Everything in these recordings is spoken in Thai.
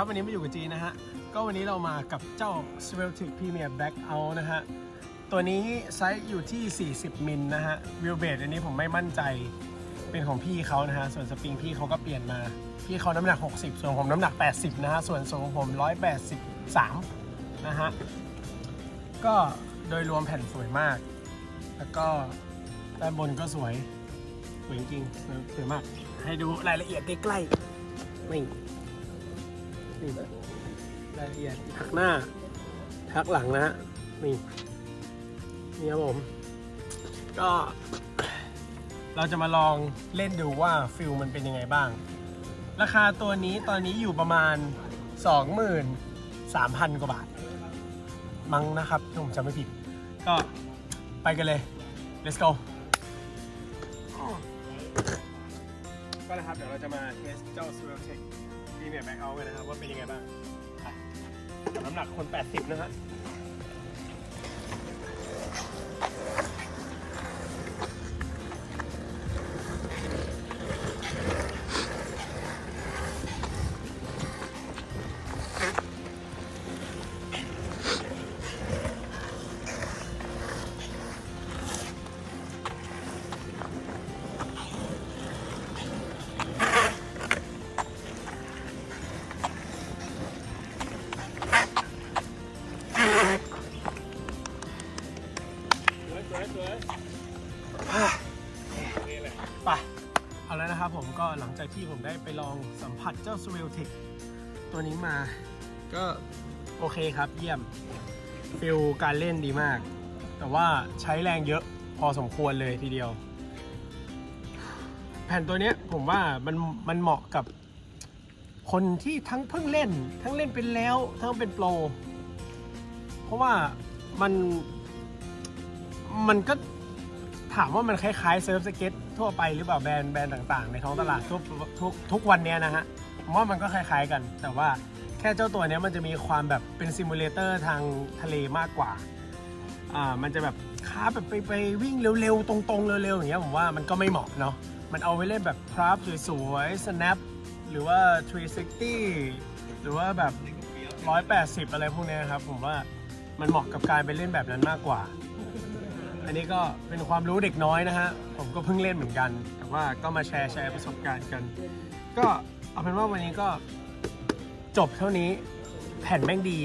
ครับ วันนี้มาอยู่กับจีนนะฮะ ก็วันนี้เรามากับเจ้า s w e l t i c Premier Black Out นะฮะ ตัวนี้ไซส์อยู่ที่ 40 มิลนะฮะวิวเบดอันนี้ผมไม่มั่นใจเป็นของพี่เขานะฮะ ส่วนสปริงพี่เขาก็เปลี่ยนมา พี่เขาน้ำหนัก 60 ส่วนผมน้ำหนัก 80 นะฮะ ส่วนทรงของผม 183 นะฮะ ก็โดยรวมแผ่นสวยมาก แล้วก็ด้านบนก็สวย สวยจริงสวยมาก ให้ดูรายละเอียดใกล้ๆนี่ นี่รายละเอียดทักหน้า ทักหลังนะฮะนี่นี่ครับผม ก็ เราจะมาลองเล่นดูว่าฟิลมันเป็นยังไงบ้าง ราคาตัวนี้ตอนนี้อยู่ประมาณ 23,000 กว่าบาท มั้งนะครับถ้าผมจำไม่ผิด ก็ไปกันเลย let's go ก็นะครับเดี๋ยวเราจะมาเทสเจ้า s w e l t e c p r e m i e r Back Out กันนะครับ ว่าเป็นยังไงบ้างน้ำหนักคน 80 นะฮะ ไปเอาแล้วนะครับผมก็หลังจากที่ผมได้ไปลองสัมผัสเจ้า s w e l t i c ตัวนี้มา ก็โอเคครับเยี่ยมฟิลการเล่นดีมาก แต่ว่าใช้แรงเยอะพอสมควรเลยทีเดียว แผ่นตัวนี้ผมว่ามันมันเหมาะกับคนที่ทั้งเพิ่งเล่น ทั้งเล่นเป็นแล้ว ทั้งเป็นโปร เพราะว่ามันมันก็ ถามว่ามันคล้ายๆเซิร์ฟสเก็ตทั่วไปหรือเปล่าแบรนด์แบรนด์ต่างๆ ในท้องตลาดทุกทุกทุกวันเนี้ยนะฮะผมว่ามันก็คล้ายๆกัน แต่ว่าแค่เจ้าตัวเนี้ยมันจะมีความแบบเป็นซิมูเลเตอร์ทางทะเลมากกว่าอ่ามันจะแบบค้าแบบไปไปวิ่งเร็วๆ ตรงๆ เร็วๆ อย่างเงี้ยผมว่ามันก็ไม่เหมาะเนาะมันเอาไว้เล่นแบบคราฟสวยๆ snap หรือว่า 360 หรือว่าแบบ 180 อะไรพวกเนี้ยครับ ผมว่ามันเหมาะกับการไปเล่นแบบนั้นมากกว่า อันนี้ก็เป็นความรู้เด็กน้อยนะฮะ ผมก็เพิ่งเล่นเหมือนกัน แต่ว่าก็มาแชร์แชร์ประสบการณ์กัน ก็เอาเป็นว่าวันนี้ก็จบเท่านี้แผ่นแม่งดี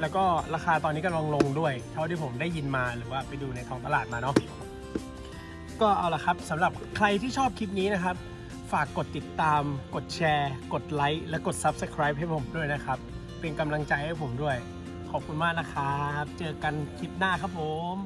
แล้วก็ราคาตอนนี้ก็ลงลงด้วย เท่าที่ผมได้ยินมาหรือว่าไปดูในท้องตลาดมาเนาะก็เอาละครับสำหรับใครที่ชอบคลิปนี้นะครับ ฝากกดติดตาม กดแชร์ กดไลค์และกด Subscribe ให้ผมด้วยนะครับ เป็นกำลังใจให้ผมด้วย ขอบคุณมากนะครับ เจอกันคลิปหน้าครับผม